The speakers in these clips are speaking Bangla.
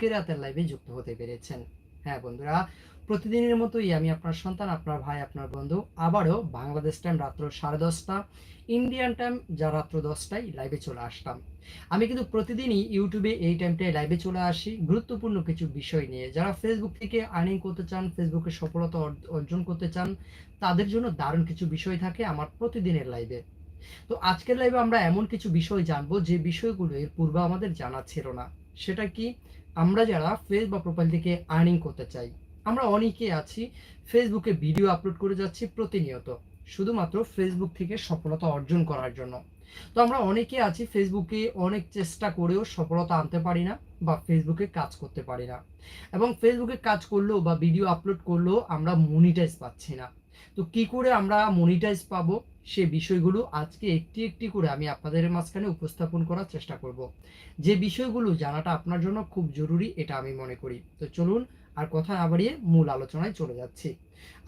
কেরাতের লাইভে যুক্ত হতে পেরেছেন। হ্যাঁ বন্ধুরা, প্রতিদিনের মতোই আমি আপনার সন্তান, আপনার ভাই, আপনার বন্ধু আবারও বাংলাদেশ টাইম রাত্র সাড়ে দশটা ইন্ডিয়ান টাইম যা রাত্র দশটায় লাইভে চলে আসতাম আমি কিন্তু প্রতিদিনই ইউটিউবে এই টাইমটায় লাইভে চলে আসি। গুরুত্বপূর্ণ কিছু বিষয় নিয়ে। যারা ফেসবুক থেকে আর্নিং করতে চান ফেসবুকে সফলতা অর্জ- অর্জন করতে চান, তাদের জন্য দারুণ কিছু বিষয় থাকে আমার প্রতিদিনের লাইভে তো আজকের লাইভে আমরা এমন কিছু বিষয় জানব যে বিষয়গুলো এর পূর্বে আমাদের জানা ছিল না। সেটা কি? আমরা যারা ফেস বা প্রোফাইল থেকে আর্নিং করতে চাই, আমরা অনেকে আছি ফেসবুকে ভিডিও আপলোড করে যাচ্ছি প্রতিনিয়ত, শুধুমাত্র ফেসবুক থেকে সফলতা অর্জন করার জন্য। তো আমরা অনেকে আছি ফেসবুকে অনেক চেষ্টা করেও সফলতা আনতে পারি না বা ফেসবুকে কাজ করতে পারি না। এবং ফেসবুকে কাজ করলেও বা ভিডিও আপলোড করলেও আমরা মনিটাইজ পাচ্ছি না। তো কি করে আমরা মনিটাইজ পাবো সে বিষয়গুলো আজকে একটি একটি করে আমি আপনাদের মাঝখানে উপস্থাপন করার চেষ্টা করব। যে বিষয়গুলো জানাটা আপনার জন্য খুব জরুরি এটা আমি মনে করি। তো চলুন আর কথা না বাড়িয়ে মূল আলোচনায় চলে যাচ্ছি।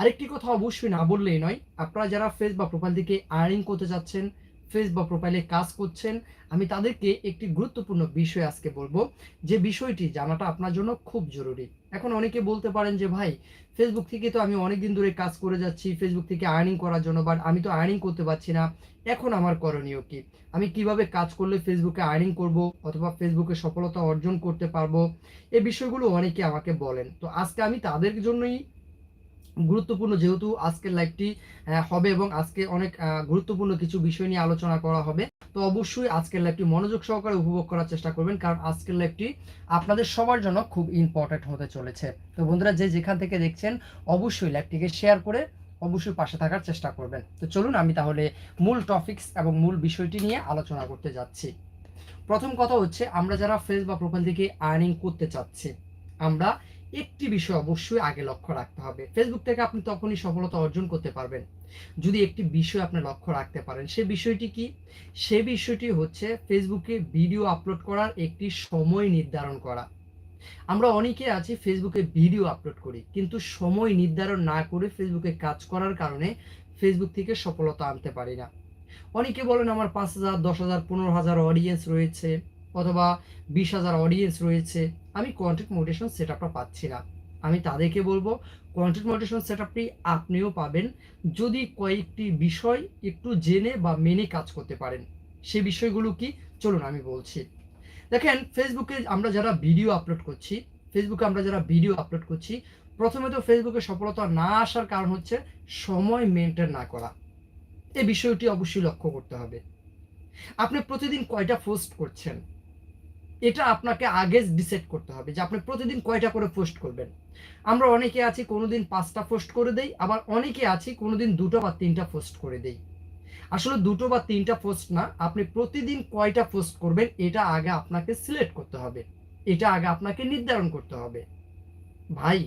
আরেকটি কথা অবশ্যই না বললেই নয়, আপনারা যারা ফেস বা প্রোফাইল থেকে আর্নিং করতে যাচ্ছেন ফেস বা প্রোফাইলে কাজ করছেন, আমি তাদেরকে একটি গুরুত্বপূর্ণ বিষয় আজকে বলব। যে বিষয়টি জানাটা আপনার জন্য খুব জরুরি। এখন অনেকে বলতে পারেন যে, ভাই ফেসবুক থেকে তো আমি অনেকদিন ধরে কাজ করে যাচ্ছি ফেসবুক থেকে আর্নিং করার জন্য বাট আমি তো আর্নিং করতে পারছি না। এখন আমার করণীয় কি? আমি কীভাবে কাজ করলে ফেসবুকে আর্নিং করব অথবা ফেসবুকে সফলতা অর্জন করতে পারব? এই বিষয়গুলো অনেকে আমাকে বলেন। তো আজকে আমি তাদের জন্যই গুরুত্বপূর্ণ যেহেতু আজকের লাইভটি হবে এবং আজকে অনেক গুরুত্বপূর্ণ কিছু বিষয় নিয়ে আলোচনা করা হবে। তো অবশ্যই আজকের লাইভটি মনোযোগ সহকারে উপভোগ করার চেষ্টা করবেন, কারণ আজকের লাইভটি আপনাদের সবার জন্য খুব ইম্পর্টেন্ট হতে চলেছে। তো বন্ধুরা, যে যেখান থেকে দেখছেন, অবশ্যই লাইভটিকে শেয়ার করে অবশ্যই পাশে থাকার চেষ্টা করবেন। তো চলুন, আমি তাহলে মূল টপিকস এবং মূল বিষয়টি নিয়ে আলোচনা করতে যাচ্ছি। প্রথম কথা হচ্ছে, আমরা যারা ফেস বা প্রোফাইল থেকে আর্নিং করতে চাচ্ছি, আমরা একটি বিষয় অবশ্যই আগে লক্ষ্য রাখতে হবে। ফেসবুক থেকে আপনি তখনই সফলতা অর্জন করতে পারবেন। যদি একটি বিষয় আপনি লক্ষ্য রাখতে পারেন, সে বিষয়টি কি? সে বিষয়টি হচ্ছে ফেসবুকে ভিডিও আপলোড করার একটি সময় নির্ধারণ করা। আমরা অনেকে আছি ফেসবুকে ভিডিও আপলোড করি, কিন্তু সময় নির্ধারণ না করে ফেসবুকে কাজ করার কারণে ফেসবুক থেকে সফলতা আনতে পারি না। অনেকে বলেন, আমার পাঁচ হাজার, দশ হাজার, পনেরো হাজার অডিয়েন্স রয়েছে, অথবা বিশ হাজার অডিয়েন্স রয়েছে। আমি কন্টেন্ট মোটিভেশন সেট আপটা পাচ্ছি না। আমি তাদেরকে বলব কন্টেন্ট মোটিভেশন সেট আপটি আপনিও পাবেন যদি কয়েকটি বিষয় একটু জেনে বা মেনে কাজ করতে পারেন। সে বিষয়গুলো কি? চলুন আমি বলছি। দেখেন, ফেসবুকে আমরা যারা ভিডিও আপলোড করছি, ফেসবুকে আমরা যারা ভিডিও আপলোড করছি, প্রথমে তো ফেসবুকে সফলতা না আসার কারণ হচ্ছে সময় মেনটেন না করা। এই বিষয়টি অবশ্যই লক্ষ্য করতে হবে। আপনি প্রতিদিন কয়টা পোস্ট করছেন? এটা আপনাকে আগে ডিসাইড করতে হবে যে আপনি প্রতিদিন কয়টা করে পোস্ট করবেন। আমরা অনেকে আছি কোনোদিন পাঁচটা পোস্ট করে দেই, আবার অনেকে আছি কোনোদিন দুটো বা তিনটা পোস্ট করে দেই। আসলে দুটো বা তিনটা পোস্ট না, আপনি প্রতিদিন কয়টা পোস্ট করবেন এটা আগে আপনাকে সিলেক্ট করতে হবে। এটা আগে আপনাকে নির্ধারণ করতে হবে। ভাই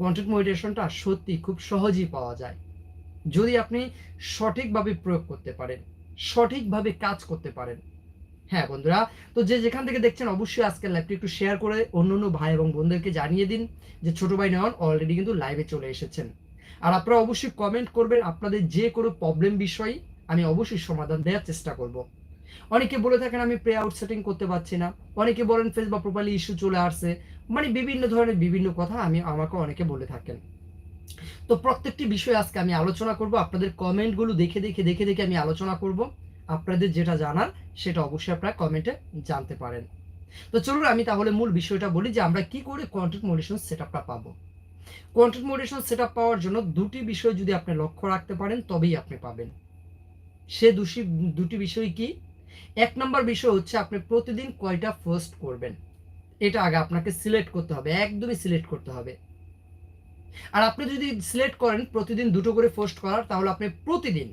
কন্টেন্ট মোটিভেশনটা সত্যি খুব সহজেই পাওয়া যায়। যদি আপনি সঠিকভাবে প্রয়োগ করতে পারেন, সঠিকভাবে কাজ করতে পারেন হ্যাঁ বন্ধুরা, তো যে যেখান থেকে দেখছেন অবশ্যই আজকের লাইভটি একটু শেয়ার করে অন্য অন্য ভাই এবং বোনদেরকে জানিয়ে দিন যে ছোট ভাই নয়ন অলরেডি কিন্তু লাইভে চলে এসেছেন। আর আপনারা অবশ্যই কমেন্ট করবেন আপনাদের যে কোনো প্রবলেম বিষয়ে, আমি অবশ্যই সমাধান দেওয়ার চেষ্টা করব। অনেকে বলে থাকেন, আমি প্রে আউট সেটিং করতে পারছি না। অনেকে বলেন ফেস বা প্রোফাইলে ইস্যু চলে আসছে। মানে বিভিন্ন ধরনের বিভিন্ন কথা আমি, আমাকে অনেকে বলে থাকেন। তো প্রত্যেকটি বিষয় আজকে আমি আলোচনা করব। আপনাদের কমেন্টগুলো দেখে দেখে দেখে দেখে আমি আলোচনা করব। আপনাদের যেটা জানার, সেটা অবশ্যই আপনারা কমেন্টে জানতে পারেন। তো চলুন আমি তাহলে মূল বিষয়টা বলি যে আমরা কি করে কন্টেন্ট মোডেশন সেট আপটা পাবো। কন্টেন্ট মোডেশন সেট আপ পাওয়ার জন্য দুটি বিষয় যদি আপনি লক্ষ্য রাখতে পারেন, তবেই আপনি পাবেন। সে দুটি দুটি বিষয় কি? এক নম্বর বিষয় হচ্ছে আপনি প্রতিদিন কয়টা পোস্ট করবেন? এটা আগে আপনাকে সিলেক্ট করতে হবে, একদমই সিলেক্ট করতে হবে। আর আপনি যদি সিলেক্ট করেন, প্রতিদিন দুটো করে পোস্ট করার, তাহলে আপনি প্রতিদিন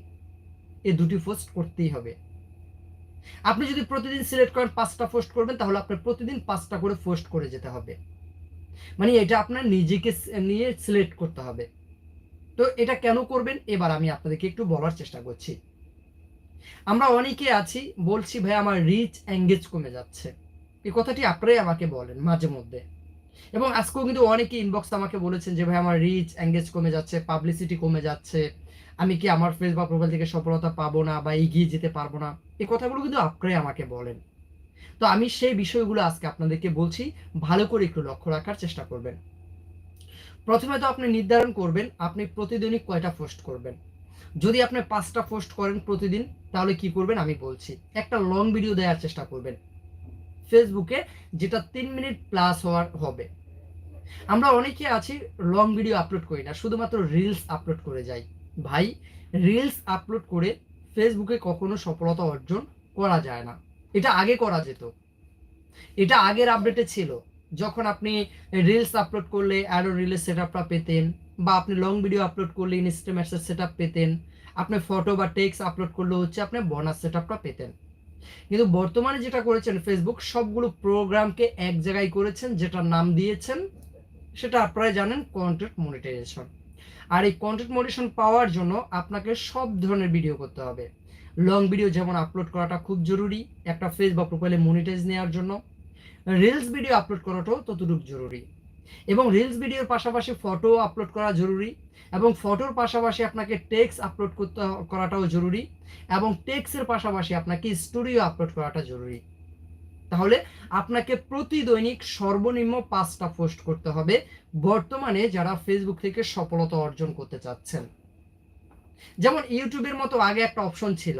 এই দুটি পোস্ট করতেই হবে। আপনি যদি প্রতিদিন সিলেক্ট করেন পাঁচটা পোস্ট করবেন, তাহলে আপনার প্রতিদিন পাঁচটা করে পোস্ট করে যেতে হবে। মানে এটা আপনার নিজেকে নিয়ে সিলেক্ট করতে হবে। তো এটা কেন করবেন? এবার আমি আপনাদেরকে একটু বলার চেষ্টা করছি। আমরা অনেকে আছি, বলছি, ভাই, আমার রিচ এঙ্গেজ কমে যাচ্ছে। এই কথাটি আপনারাই আমাকে বলেন মাঝে মধ্যে। এবং আজকেও কিন্তু অনেকে ইনবক্স আমাকে বলেছেন যে, ভাই, আমার রিচ এঙ্গেজ কমে যাচ্ছে পাবলিসিটি কমে যাচ্ছে। আমি কি আমার ফেস বা প্রোফাইল থেকে সফলতা পাবো না বা এগিয়ে যেতে পারব না? এই কথাগুলো কিন্তু আপনারাই আমাকে বলেন। তো আমি সেই বিষয়গুলো আজকে আপনাদেরকে বলছি। ভালো করে একটু লক্ষ্য রাখার চেষ্টা করবেন। প্রথমে তো আপনি নির্ধারণ করবেন, আপনি প্রতিদিনই কয়টা পোস্ট করবেন। যদি আপনি পাঁচটা পোস্ট করেন প্রতিদিন, তাহলে কি করবেন আমি বলছি। একটা লং ভিডিও দেওয়ার চেষ্টা করবেন। ফেসবুকে, যেটা তিন মিনিট প্লাস হওয়ার হবে। আমরা অনেকে আছি লং ভিডিও আপলোড করি না, শুধুমাত্র রিলস আপলোড করে যাই। ভাই রিলস আপলোড করে ফেসবুকে কখনো সফলতা অর্জন করা যায় না। এটা আগে করা যেত। এটা আগের আপডেটে ছিল। যখন আপনি রিলস আপলোড করলে অ্যাডো রিলের সেট আপটা পেতেন, বা আপনি লং ভিডিও আপলোড করলে ইনস্টামেটসের সেট আপ পেতেন, আপনি ফটো বা টেক্সট আপলোড করলে হচ্ছে আপনি বোনাস সেট আপটা পেতেন। কিন্তু বর্তমানে যেটা করেছেন ফেসবুক সবগুলো প্রোগ্রামকে এক জায়গায় করেছেন যেটা নাম দিয়েছেন, সেটা আপনারা জানেন কন্টেন্ট মনিটাইজেশন আর এই কন্টেন্ট মনিটাইজেশন পাওয়ার জন্য আপনাকে সব ধরনের ভিডিও করতে হবে। লং ভিডিও যেমন আপলোড করাটা খুব জরুরি, একটা ফেস বা প্রোফাইলে মনিটাইজ নেওয়ার জন্য। রিলস ভিডিও আপলোড করাটাও ততটুকু জরুরি। এবং রিলস ভিডিওর পাশাপাশি ফটো আপলোড করা জরুরি এবং ফটোর পাশাপাশি আপনাকে টেক্সট আপলোড করতে, করাটাও জরুরি এবং টেক্সের পাশাপাশি আপনাকে স্টুডিও আপলোড করাটা জরুরি। তাহলে আপনাকে প্রতি দৈনিক সর্বনিম্ন পাঁচটা পোস্ট করতে হবে বর্তমানে যারা ফেসবুক থেকে সফলতা অর্জন করতে চাচ্ছেন। যেমন ইউটিউবের মতো আগে একটা অপশন ছিল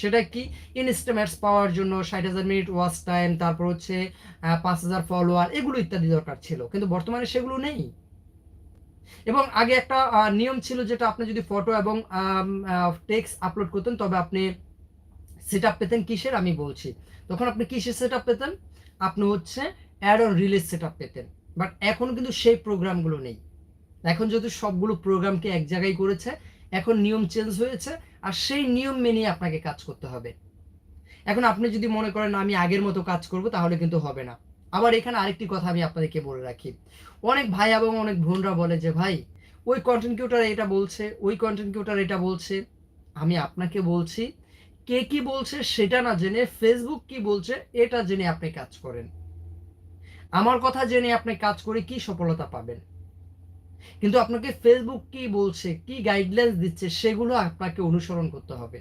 সেটা কি? ইনস্টামেটস পাওয়ার জন্য ষাট হাজার মিনিট ওয়াচ টাইম তারপর হচ্ছে পাঁচ হাজার ফলোয়ার এগুলো ইত্যাদি দরকার ছিল। কিন্তু বর্তমানে সেগুলো নেই। এবং আগে একটা নিয়ম ছিল যেটা আপনি যদি ফটো এবং টেক্সট আপলোড করতেন, তবে আপনি সেট আপ পেতেন কিসের? আমি বলছি। তখন আপনি কিসের সেট আপ পেতেন? আপনি হচ্ছে ad on release set up পেতেন। বাট এখন কিন্তু সেই প্রোগ্রামগুলো নেই। এখন যেহেতু সবগুলো প্রোগ্রামকে এক জায়গায় করেছে, এখন নিয়ম চেঞ্জ হয়েছে আর সেই নিয়ম মেনে আপনাকে কাজ করতে হবে। এখন আপনি যদি মনে করেন, আমি আগের মতো কাজ করব তাহলে কিন্তু হবে না। আবার এখানে আরেকটি কথা আমি আপনাদেরকে বলে রাখি। অনেক ভাই এবং অনেক বোনরা বলে যে, ভাই, ওই কন্টেন্ট কিউটার এটা বলছে, ওই কন্টেন্ট কিউটার এটা বলছে। আমি আপনাকে বলছি, কে কি বলছে সেটা না জেনে ফেসবুক কি বলছে এটা জেনে আপনি কাজ করেন। আমার কথা জেনে আপনি কাজ করে কি সফলতা পাবেন? কিন্তু আপনাকে ফেসবুক কি বলছে, কি গাইডলাইন্স দিচ্ছে, সেগুলো আপনাকে অনুসরণ করতে হবে।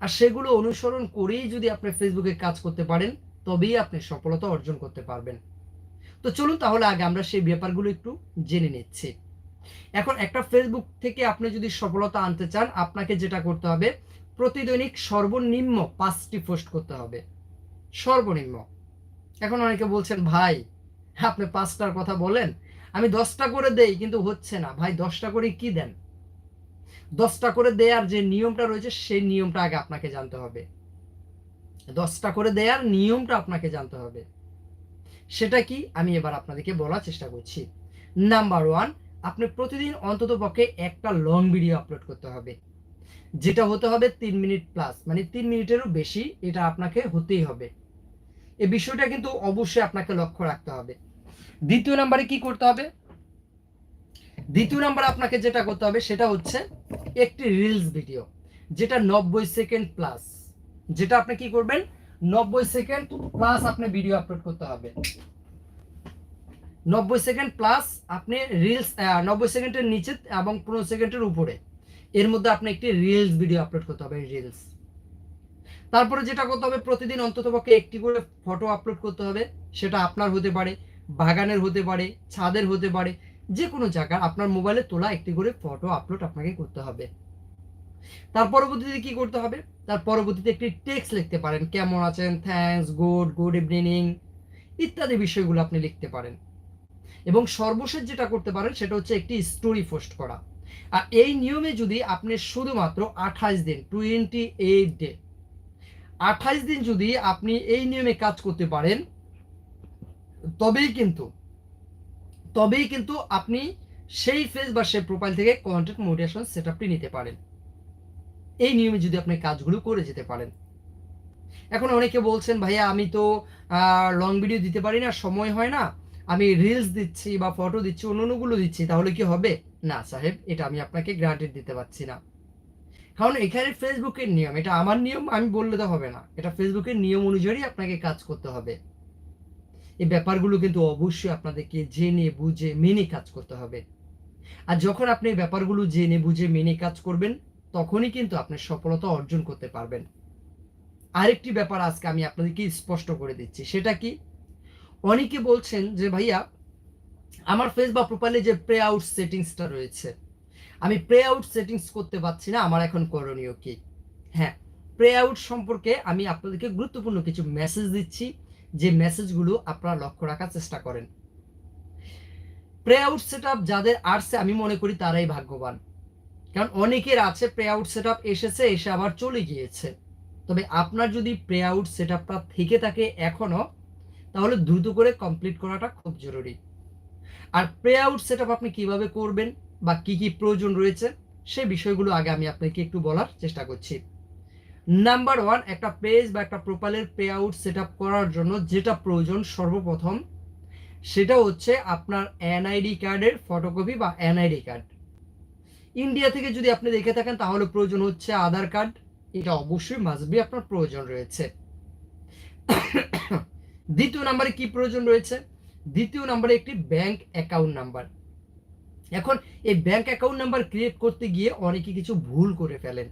আর সেগুলো অনুসরণ করেই যদি আপনি ফেসবুকে কাজ করতে পারেন, তবেই আপনি সফলতা অর্জন করতে পারবেন। তো চলুন তাহলে আগে আমরা সেই ব্যাপারগুলো একটু জেনে নিচ্ছি। এখন একটা ফেসবুক থেকে আপনি যদি সফলতা আনতে চান, আপনাকে যেটা করতে হবে, প্রতিদৈনিক সর্বনিম্ন পাঁচটি পোস্ট করতে হবে। সর্বনিম্ন। এখন অনেকে বলছেন, ভাই, আপনি পাঁচটার কথা বলেন আমি দশটা করে দেই, কিন্তু হচ্ছে না। ভাই, দশটা করে কি দেন? দশটা করে দেওয়ার যে নিয়মটা রয়েছে, সেই নিয়মটা আগে আপনাকে জানতে হবে। দশটা করে দেওয়ার নিয়মটা আপনাকে জানতে হবে। সেটা কি? আমি এবার আপনাদেরকে বলার চেষ্টা করছি। নাম্বার ওয়ান আপনি প্রতিদিন অন্তত পক্ষে একটা লং ভিডিও আপলোড করতে হবে। যেটা হতে হবে তিন মিনিট প্লাস মানে তিন মিনিটেরও বেশি এটা আপনাকে হতেই হবে। এই বিষয়টা কিন্তু অবশ্যই আপনাকে লক্ষ্য রাখতে হবে। দ্বিতীয় নাম্বারে কি করতে হবে? দ্বিতীয় নাম্বার আপনাকে যেটা করতে হবে, সেটা হচ্ছে একটি রিলস ভিডিও যেটা নব্বই সেকেন্ড প্লাস যেটা আপনি কি করবেন? নব্বই সেকেন্ড প্লাস আপনি ভিডিও আপলোড করতে হবে। নব্বই সেকেন্ড প্লাস আপনি রিলস নব্বই সেকেন্ডের নিচে এবং পনেরো সেকেন্ডের উপরে, এর মধ্যে আপনি একটি রিলস ভিডিও আপলোড করতে হবে রিলস তারপরে যেটা করতে হবে, প্রতিদিন অন্ততপক্ষে একটি করে ফটো আপলোড করতে হবে, সেটা আপনার হতে পারে। বাগানের হতে পারে, ছাদের হতে পারে যে কোনো জায়গা আপনার মোবাইলে তোলা একটি করে ফটো আপলোড আপনাকে করতে হবে। তার পরবর্তীতে কি করতে হবে? তার পরবর্তীতে একটি টেক্সট লিখতে পারেন, কেমন আছেন থ্যাংকস গুড গুড ইভিনিং ইত্যাদি বিষয়গুলো আপনি লিখতে পারেন। এবং সর্বশেষ যেটা করতে পারেন, সেটা হচ্ছে একটি স্টোরি পোস্ট করা। আর এই নিয়মে যদি আপনি শুধুমাত্র আঠাশ দিন টোয়েন্টি এইট ডে আঠাশ দিন যদি আপনি এই নিয়মে কাজ করতে পারেন তবেই কিন্তু তবেই কিন্তু আপনি সেই ফেস বা সেই প্রোফাইল থেকে কন্টেন্ট মোটিভেশন সেট আপটি নিতে পারেন। এই নিয়মে যদি আপনি কাজগুলো করে যেতে পারেন। এখন অনেকে বলছেন, ভাইয়া, আমি তো লং ভিডিও দিতে পারি না, সময় হয় না। আমি রিলস দিচ্ছি বা ফটো দিচ্ছি, অন্য অন্যগুলো দিচ্ছি, তাহলে কি হবে? না সাহেব, এটা আমি আপনাকে গ্রান্টেড দিতে পারছি না। কারণ এখানে ফেসবুকের নিয়ম, এটা আমার নিয়ম, আমি বললে তো হবে না। এটা ফেসবুকের নিয়ম অনুযায়ী আপনাকে কাজ করতে হবে। এই ব্যাপারগুলো কিন্তু অবশ্যই আপনাদেরকে জেনে, বুঝে, মেনে কাজ করতে হবে। আর যখন আপনি ব্যাপারগুলো জেনে, বুঝে, মেনে কাজ করবেন, তখনই কিন্তু আপনি সফলতা অর্জন করতে পারবেন। আরেকটি ব্যাপার আজকে আমি আপনাদেরকে স্পষ্ট করে দিচ্ছি, সেটা কি? অনেকে বলছেন যে, ভাইয়া, আমার ফেস বা প্রোফাইলে যে প্রে আউট সেটিংসটা রয়েছে, আমি প্রে আউট সেটিংস করতে পারছি না, আমার এখন করণীয় কি? হ্যাঁ প্রে আউট সম্পর্কে আমি আপনাদেরকে গুরুত্বপূর্ণ কিছু মেসেজ দিচ্ছি। যে মেসেজগুলো আপনারা লক্ষ্য রাখার চেষ্টা করেন। প্রে আউট সেট যাদের আসছে, আমি মনে করি তারাই ভাগ্যবান। কারণ অনেকের আছে প্রে আউট সেট এসেছে, এসে আবার চলে গিয়েছে। তবে আপনার যদি প্রে আউট সেট থেকে থাকে এখনও তাহলে দ্রুত করে কমপ্লিট করাটা খুব জরুরি। আর প্রে আউট সেট আপনি কীভাবে করবেন বা কি কি প্রয়োজন রয়েছে সেই বিষয়গুলো আগে আমি আপনাকে একটু বলার চেষ্টা করছি। নাম্বার ওয়ান একটা পেজ বা একটা প্রোফাইলের পে আউট সেট করার জন্য যেটা প্রয়োজন সর্বপ্রথম, সেটা হচ্ছে আপনার এনআইডি কার্ডের ফটোকপি বা এনআইডি কার্ড ইন্ডিয়া থেকে যদি আপনি দেখে থাকেন, তাহলে প্রয়োজন হচ্ছে আধার কার্ড এটা অবশ্যই মাসবি আপনার প্রয়োজন রয়েছে। দ্বিতীয় নাম্বারে কি প্রয়োজন রয়েছে? দ্বিতীয় নাম্বারে একটি ব্যাংক অ্যাকাউন্ট নাম্বার এখন এই ব্যাংক অ্যাকাউন্ট নাম্বার ক্রিয়েট করতে গিয়ে অনেকে কিছু ভুল করে ফেলেন।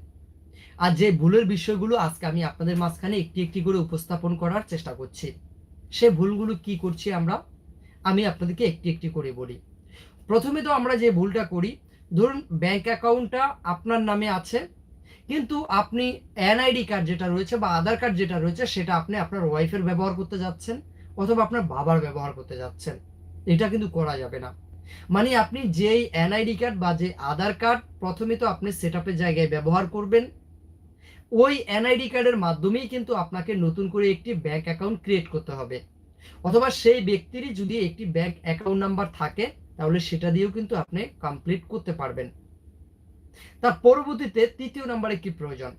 আর যে ভুলের বিষয়গুলো আজকে আমি আপনাদের মাঝখানে একটি একটি করে উপস্থাপন করার চেষ্টা করছি, সে ভুলগুলো কি করছি আমরা? আমি আপনাদেরকে একটি একটি করে বলি। প্রথমে তো আমরা যে ভুলটা করি, ধরুন ব্যাংক অ্যাকাউন্টটা আপনার নামে আছে, কিন্তু আপনি এনআইডি কার্ড যেটা রয়েছে বা আধার কার্ড যেটা রয়েছে, সেটা আপনি আপনার ওয়াইফের ব্যবহার করতে যাচ্ছেন অথবা আপনার বাবার ব্যবহার করতে যাচ্ছেন। এটা কিন্তু করা যাবে না। মানে আপনি যেই এনআইডি কার্ড বা যে আধার কার্ড প্রথমে তো আপনি সেট জায়গায় ব্যবহার করবেন ওই এনআইডি কার্ডের মাধ্যমেই কিন্তু আপনাকে নতুন করে একটি ব্যাংক অ্যাকাউন্ট ক্রিয়েট করতে হবে। অথবা সেই ব্যক্তিরই যদি একটি ব্যাংক অ্যাকাউন্ট নাম্বার থাকে, তাহলে সেটা দিয়েও কিন্তু আপনি কমপ্লিট করতে পারবেন। তার পরবর্তীতে তৃতীয় নাম্বারে কি প্রয়োজন?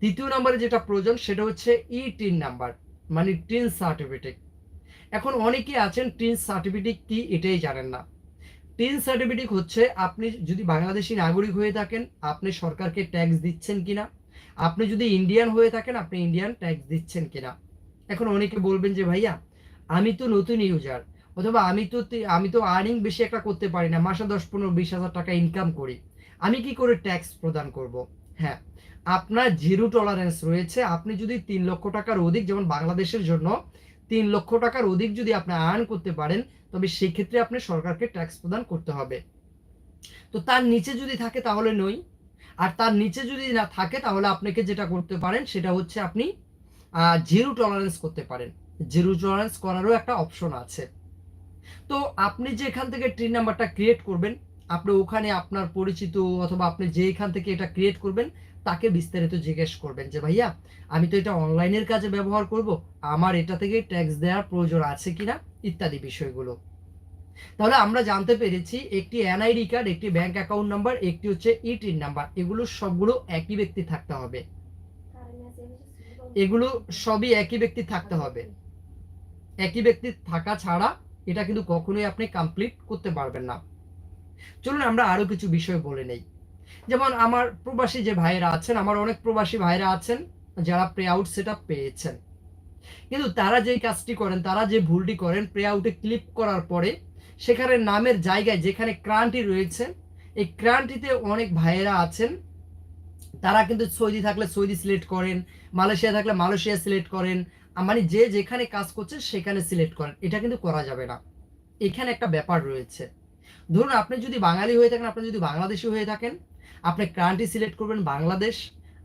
তৃতীয় নাম্বারে যেটা প্রয়োজন, সেটা হচ্ছে ই টিন নাম্বার মানে টিন সার্টিফিকেট এখন অনেকে আছেন টিন সার্টিফিকেট কি এটাই জানেন না। টিন সার্টিফিকেট হচ্ছে আপনি যদি বাংলাদেশি নাগরিক হয়ে থাকেন, আপনি সরকারকে ট্যাক্স দিচ্ছেন কিনা? আপনি যদি ইন্ডিয়ান হয়ে থাকেন, আপনি ইন্ডিয়ান ট্যাক্স দিচ্ছেন কিনা? এখন অনেকে বলবেন যে, ভাইয়া, আমি তো নতুন ইউজার অথবা আমি তো আমি তো আর্নিং বেশি একটা করতে পারি না, মাসে দশ, পনেরো, বিশ হাজার টাকা ইনকাম করি। আমি কি করে ট্যাক্স প্রদান করব? হ্যাঁ আপনার জিরো টলারেন্স রয়েছে। আপনি যদি তিন লক্ষ টাকার অধিক, যেমন বাংলাদেশের জন্য, তিন লক্ষ টাকার অধিক যদি আপনি আর্ন করতে পারেন, তবে সেক্ষেত্রে আপনি সরকারকে ট্যাক্স প্রদান করতে হবে। তো তার নিচে যদি থাকে তাহলে নই আর তার নিচে যদি না থাকে, তাহলে আপনাকে যেটা করতে পারেন, সেটা হচ্ছে আপনি জিরো টলারেন্স করতে পারেন। জিরো টলারেন্স করারও একটা অপশন আছে। তো আপনি যে এখান থেকে ট্রেন নাম্বারটা ক্রিয়েট করবেন, আপনি ওখানে আপনার পরিচিত অথবা আপনি যে এখান থেকে এটা ক্রিয়েট করবেন, তাকে বিস্তারিত জিজ্ঞেস করবেন যে, ভাইয়া, আমি তো এটা অনলাইনের কাজে ব্যবহার করব, আমার এটা থেকে ট্যাক্স দেওয়ার প্রয়োজন আছে কিনা? ইত্যাদি বিষয়গুলো। তাহলে আমরা জানতে পেরেছি একটি এনআইডি কার্ড, একটি ব্যাংক অ্যাকাউন্ট নাম্বার, একটি হচ্ছে ইটিন নাম্বার। এগুলো সবগুলো একই ব্যক্তি থাকতে হবে। এগুলো সবই একই ব্যক্তি থাকতে হবে। একই ব্যক্তি থাকা ছাড়া এটা কিন্তু কখনোই আপনি কমপ্লিট করতে পারবেন না। চলুন আমরা আরও কিছু বিষয় বলে নেই। যেমন আমার প্রবাসী যে ভাইরা আছেন, আমার অনেক প্রবাসী ভাইরা আছেন, যারা প্রে আউট সেট পেয়েছেন। কিন্তু তারা যে কাজটি করেন, তারা যে ভুলটি করেন প্রে আউটে ক্লিক করার পরে সেখানে নামের জায়গায় যেখানে ক্রান্তি রয়েছে, এই ক্রান্তিতে অনেক ভাইয়েরা আছেন। তারা কিন্তু সৌদি থাকলে সৌদি সিলেক্ট করেন, মালয়েশিয়া থাকলে মালয়েশিয়া সিলেক্ট করেন মানে যে যেখানে কাজ করছে সেখানে সিলেক্ট করেন। এটা কিন্তু করা যাবে না। এখানে একটা ব্যাপার রয়েছে। ধরুন আপনি যদি বাঙালি হয়ে থাকেন, আপনি যদি বাংলাদেশি হয়ে থাকেন, আপনি ক্রান্তি সিলেক্ট করবেন বাংলাদেশ,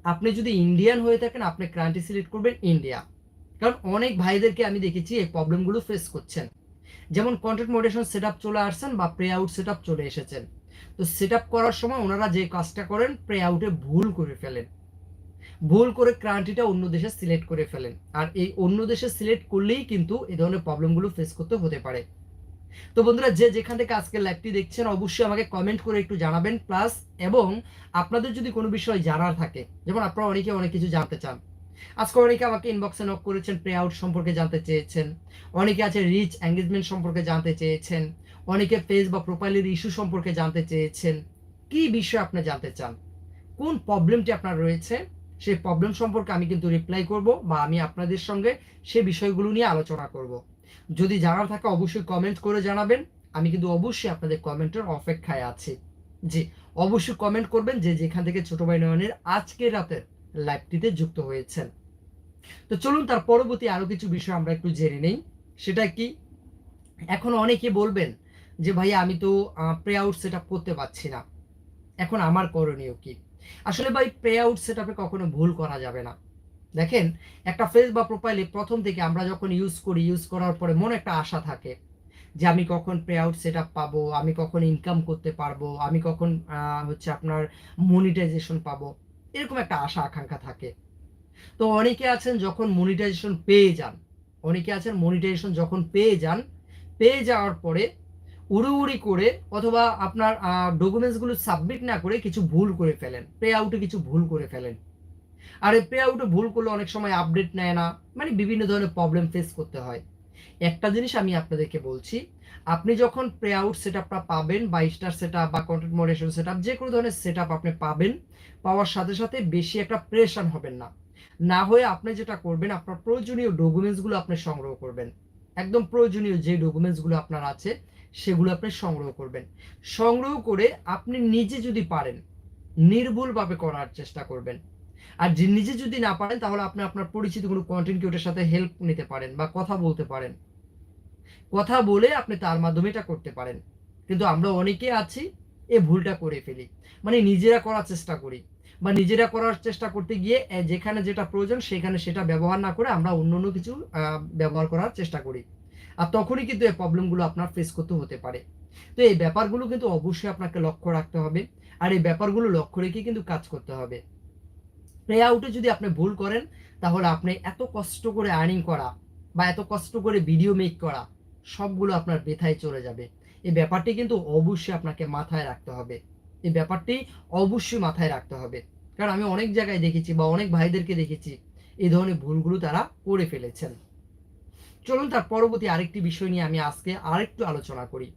আপনি যদি ইন্ডিয়ান হয়ে থাকেন, আপনি ক্রান্তি সিলেক্ট করবেন ইন্ডিয়া। কারণ অনেক ভাইদেরকে আমি দেখেছি এই প্রবলেমগুলো ফেস করছেন। যেমন কন্টেন্ট মোডেশন সেট চলে আসছেন বা প্রে আউট সেট চলে এসেছেন। তো সেট করার সময় ওনারা যে কাজটা করেন প্রে আউটে ভুল করে ফেলেন। ভুল করে ক্রান্তিটা অন্য দেশে সিলেক্ট করে ফেলেন। আর এই অন্য দেশে সিলেক্ট করলেই কিন্তু এ ধরনের প্রবলেমগুলো ফেস করতে হতে পারে। তো বন্ধুরা, যে যেখান থেকে আজকে লাইভটি দেখছেন, অবশ্যই আমাকে কমেন্ট করে একটু জানাবেন প্লাস এবং আপনাদের যদি কোনো বিষয় জানার থাকে, যেমন আপনারা অনেকে অনেক কিছু জানতে চান আজকে অনেকে আমাকে ইনবক্সে নক করেছেন প্রে আউট সম্পর্কে জানতে চেয়েছেন। অনেকে আছে রিচ এঙ্গেজমেন্ট সম্পর্কে জানতে চেয়েছেন। অনেকে পেজ বা প্রোফাইলের ইস্যু সম্পর্কে জানতে চেয়েছেন। কি বিষয় আপনি জানতে চান? কোন প্রবলেমটি আপনার রয়েছে? সেই প্রবলেম সম্পর্কে আমি কিন্তু রিপ্লাই করব বা আমি আপনাদের সঙ্গে সে বিষয়গুলো নিয়ে আলোচনা করব। যদি জানার থাকে অবশ্যই কমেন্ট করে জানাবেন। আমি কিন্তু অবশ্যই আপনাদের কমেন্টের অপেক্ষায় আছি। জি, অবশ্যই কমেন্ট করবেন যে যেখান থেকে ছোট ভাই নয়নের আজকে রাতের লাইভটিতে যুক্ত হয়েছেন। তো চলুন তার পরবর্তী আরও কিছু বিষয় আমরা একটু জেনে নেই। সেটা কি? এখন অনেকে বলবেন যে ভাই আমি তো প্রে আউট সেট করতে পারছি না। এখন আমার করণীয় কি? আসলে ভাই প্রে আউট সেট কখনো ভুল করা যাবে না। দেখেন, একটা ফেস বা প্রোফাইলে প্রথম থেকে আমরা যখন ইউজ করি ইউজ করার পরে মনে একটা আশা থাকে যে, আমি কখন পে আউট সেট আপ পাবো, আমি কখন ইনকাম করতে পারব, আমি কখন হচ্ছে আপনার মনিটাইজেশন পাবো। এরকম একটা আশা, আকাঙ্ক্ষা থাকে। তো অনেকে আছেন যখন মনিটাইজেশন পেয়ে যান, অনেকে আছেন মনিটাইজেশন যখন পেয়ে যান, পেয়ে যাওয়ার পরে উড়ি করে অথবা আপনার ডকুমেন্টসগুলো সাবমিট না করে কিছু ভুল করে ফেলেন পে আউটে কিছু ভুল করে ফেলেন। আর এই পে আউটে ভুল করলে অনেক সময় আপডেট নেয় না মানে বিভিন্ন ধরনের প্রবলেম ফেস করতে হয়। একটা জিনিস আমি আপনাদেরকে বলছি, আপনি যখন প্রে আউট সেট আপটা পাবেন বা স্টার সেট আপ বা কন্টেন্ট মডারেশন সেট আপ যে কোনো ধরনের সেট আপ আপনি পাবেন, পাওয়ার সাথে সাথে বেশি একটা প্রেশান হবেন না। না হয়ে আপনি যেটা করবেন, আপনার প্রয়োজনীয় ডকুমেন্টসগুলো আপনি সংগ্রহ করবেন। একদম প্রয়োজনীয় যে ডকুমেন্টসগুলো আপনার আছে, সেগুলো আপনি সংগ্রহ করবেন। সংগ্রহ করে আপনি নিজে যদি পারেন, নির্ভুলভাবে করার চেষ্টা করবেন। আর নিজে যদি না পারেন, তাহলে আপনি আপনার পরিচিত কোনো কন্টেন্ট ক্রিয়েটার সাথে হেল্প নিতে পারেন বা কথা বলতে পারেন। কথা বলে আপনি তার মাধ্যমে এটা করতে পারেন। কিন্তু আমরা অনেকে আছি, এ ভুলটা করে ফেলি। মানে নিজেরা করার চেষ্টা করি। বা নিজেরা করার চেষ্টা করতে গিয়ে যেখানে যেটা প্রয়োজন, সেখানে সেটা ব্যবহার না করে আমরা অন্য অন্য কিছু ব্যবহার করার চেষ্টা করি। আর তখনই কিন্তু এই প্রবলেমগুলো আপনার ফেস করতে হতে পারে। তো এই ব্যাপারগুলো কিন্তু অবশ্যই আপনাকে লক্ষ্য রাখতে হবে। আর এই ব্যাপারগুলো লক্ষ্য রেখে কিন্তু কাজ করতে হবে। প্লে আউটে যদি আপনি ভুল করেন, তাহলে আপনি এত কষ্ট করে আর্নিং করা বা এত কষ্ট করে ভিডিও মেক করা সবগুলো আপনার বেথায় চলে যাবে। এই ব্যাপারটি কিন্তু অবশ্যই আপনাকে মাথায় রাখতে হবে। এই ব্যাপারটি অবশ্যই মাথায় রাখতে হবে। কারণ আমি অনেক জায়গায় দেখেছি বা অনেক ভাইদেরকে দেখেছি, এই ধরনের ভুলগুলো তারা করে ফেলেছেন। চলুন তার পরবর্তী আরেকটি বিষয় নিয়ে আমি আজকে আরেকটু আলোচনা করি।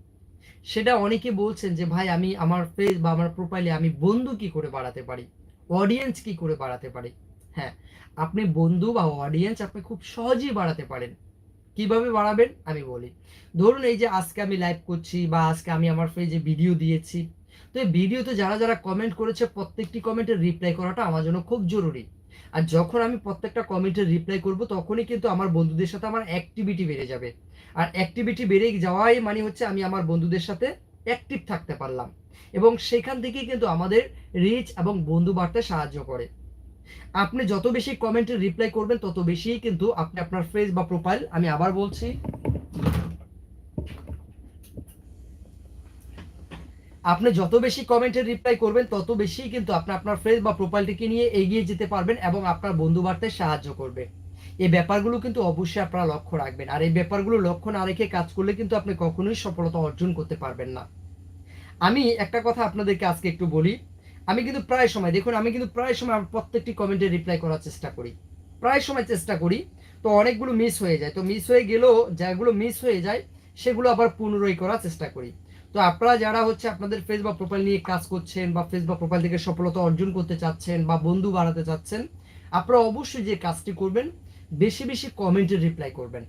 সেটা অনেকে বলছেন যে, ভাই, আমি আমার ফেস বা আমার প্রোফাইলে আমি বন্ধু কি করে বাড়াতে পারি? অডিয়েন্স কি করে বাড়াতে পারি? হ্যাঁ আপনি বন্ধু বা অডিয়েন্স আপনি খুব সহজেই বাড়াতে পারেন। কীভাবে বাড়াবেন আমি বলি। ধরুন এই যে আজকে আমি লাইভ করছি বা আজকে আমি আমার ফেজে ভিডিও দিয়েছি। তো এই ভিডিওতে যারা যারা কমেন্ট করেছে, প্রত্যেকটি কমেন্টের রিপ্লাই করাটা আমার জন্য খুব জরুরি। আর যখন আমি প্রত্যেকটা কমেন্টের রিপ্লাই করব, তখনই কিন্তু আমার বন্ধুদের সাথে আমার অ্যাক্টিভিটি বেড়ে যাবে। আর অ্যাক্টিভিটি বেড়ে যাওয়াই মানে হচ্ছে আমি আমার বন্ধুদের সাথে অ্যাক্টিভ থাকতে পারলাম। এবং সেখান থেকেই কিন্তু আমাদের রিচ এবং বন্ধু বাড়তে সাহায্য করে। আপনি যত বেশি কমেন্টের রিপ্লাই করবেন, তত বেশি কিন্তু আপনি আপনার ফেস বা প্রোফাইল আমি আবার বলছি। আপনি যত বেশি কমেন্টের রিপ্লাই করবেন, তত বেশি কিন্তু আপনি আপনার ফেস বা প্রোফাইলটিকে নিয়ে এগিয়ে যেতে পারবেন এবং আপনার বন্ধু বাড়তে সাহায্য করবে। এই ব্যাপারগুলো কিন্তু অবশ্যই আপনারা লক্ষ্য রাখবেন। আর এই ব্যাপারগুলো লক্ষ্য না রেখে কাজ করলে কিন্তু আপনি কখনোই সফলতা অর্জন করতে পারবেন না। আমি একটা কথা আপনাদেরকে আজকে একটু বলি। আমি কিন্তু প্রায় সময়, দেখুন, আমি কিন্তু প্রায় সময় আমার প্রত্যেকটি কমেন্টে রিপ্লাই করার চেষ্টা করি। প্রায় সময় চেষ্টা করি, তো অনেকগুলো মিস হয়ে যায়। তো মিস হয়ে গেলেও যেগুলো মিস হয়ে যায়, সেগুলো আবার পুনরায় করার চেষ্টা করি। তো আপনারা যারা হচ্ছে আপনাদের ফেস বা প্রোফাইল নিয়ে কাজ করছেন বা ফেস বা প্রোফাইল থেকে সফলতা অর্জন করতে চাচ্ছেন বা বন্ধু বাড়াতে চাচ্ছেন, আপনারা অবশ্যই যে কাজটি করবেন, বেশি বেশি কমেন্টের রিপ্লাই করবেন।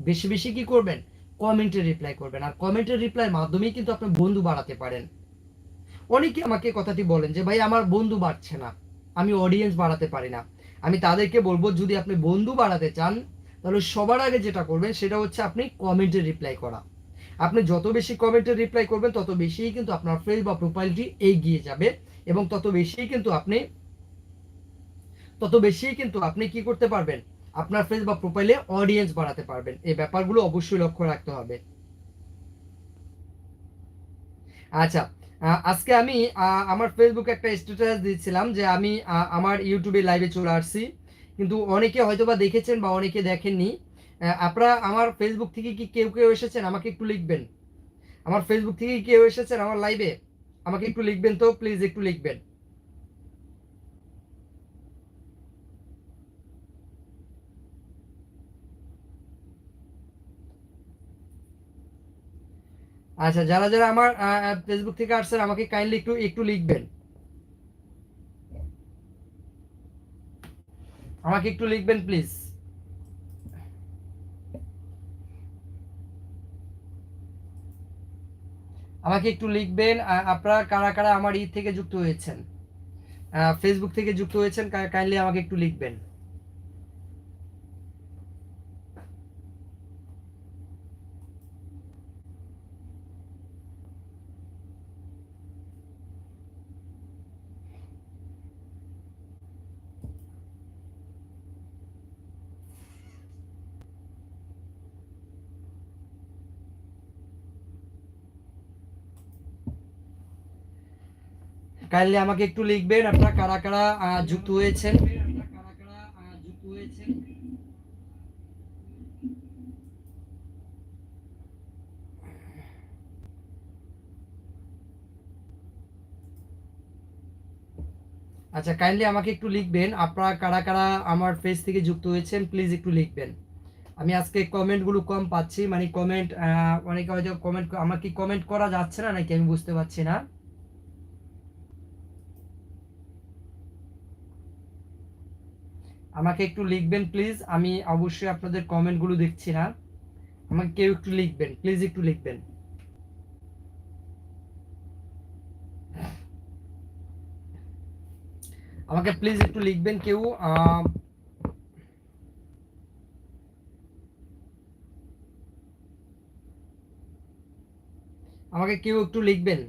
বেশি বেশি কি করবেন? কমেন্টে রিপ্লাই করবেন। আর কমেন্টের রিপ্লাইয়ের মাধ্যমেই কিন্তু আপনার বন্ধু বাড়াতে পারেন। অনেকে আমাকে কথাটি বলেন যে, ভাই, আমার বন্ধু বাড়ছে না। আমি অডিয়েন্স বাড়াতে পারি না। আমি তাদেরকে বলব, যদি আপনি বন্ধু বাড়াতে চান, তাহলে সবার আগে যেটা করবেন, সেটা হচ্ছে আপনি কমেন্টে রিপ্লাই করা। আপনি যত বেশি কমেন্টে রিপ্লাই করবেন, তত বেশিই কিন্তু আপনার ফেস বা প্রোফাইলটি এগিয়ে যাবে এবং তত বেশিই কিন্তু আপনি, তত বেশিই কিন্তু আপনি কি করতে পারবেন? আপনার ফেস বা প্রোফাইলে অডিয়েন্স বাড়াতে পারবেন। এই ব্যাপারগুলো অবশ্যই লক্ষ্য রাখতে হবে। আচ্ছা আজকে আমি আমার ফেসবুকে একটা স্ট্যাটাস দিয়েছিলাম যে আমি আমার ইউটিউবে লাইভে চলে আসছি। কিন্তু অনেকে হয়তো বা দেখেছেন বা অনেকে দেখেননি। আপনারা আমার ফেসবুক থেকে কি কেউ কেউ এসেছেন? আমাকে একটু লিখবেন। আমার ফেসবুক থেকে কেউ এসেছেন আমার লাইভে আমাকে একটু লিখবেন তো প্লিজ একটু লিখবেন। আচ্ছা যারা যারা আমার ফেসবুক থেকে আসছেন, আমাকে কাইন্ডলি একটু একটু লিখবেন। আমাকে একটু লিখবেন প্লিজ আমাকে একটু লিখবেন আপনারা কারা কারা আমার ই থেকে যুক্ত হয়েছেন? ফেসবুক থেকে যুক্ত হয়েছেন কাইন্ডলি আমাকে একটু লিখবেন। কাইন্ডলি আমাকে একটু লিখবেন আপনারা কারা কারা যুক্ত হয়েছেন। আচ্ছা কাইন্ডলি আমাকে একটু লিখবেন, আপনারা কারা কারা আমার পেজ থেকে যুক্ত হয়েছেন, প্লিজ একটু লিখবেন। আমি আজকে কমেন্টগুলো কম পাচ্ছি মানে কমেন্ট অনেকে হয়তো কমেন্ট আমার কি কমেন্ট করা যাচ্ছে না নাকি আমি বুঝতে পারছি না। আমাকে একটু লিখবেন প্লিজ আমি অবশ্যই আপনাদের কমেন্টগুলো দেখছি না। আমাকে কেউ একটু লিখবেন প্লিজ একটু লিখবেন। আমাকে প্লিজ একটু লিখবেন কেউ আমাকে কেউ একটু লিখবেন।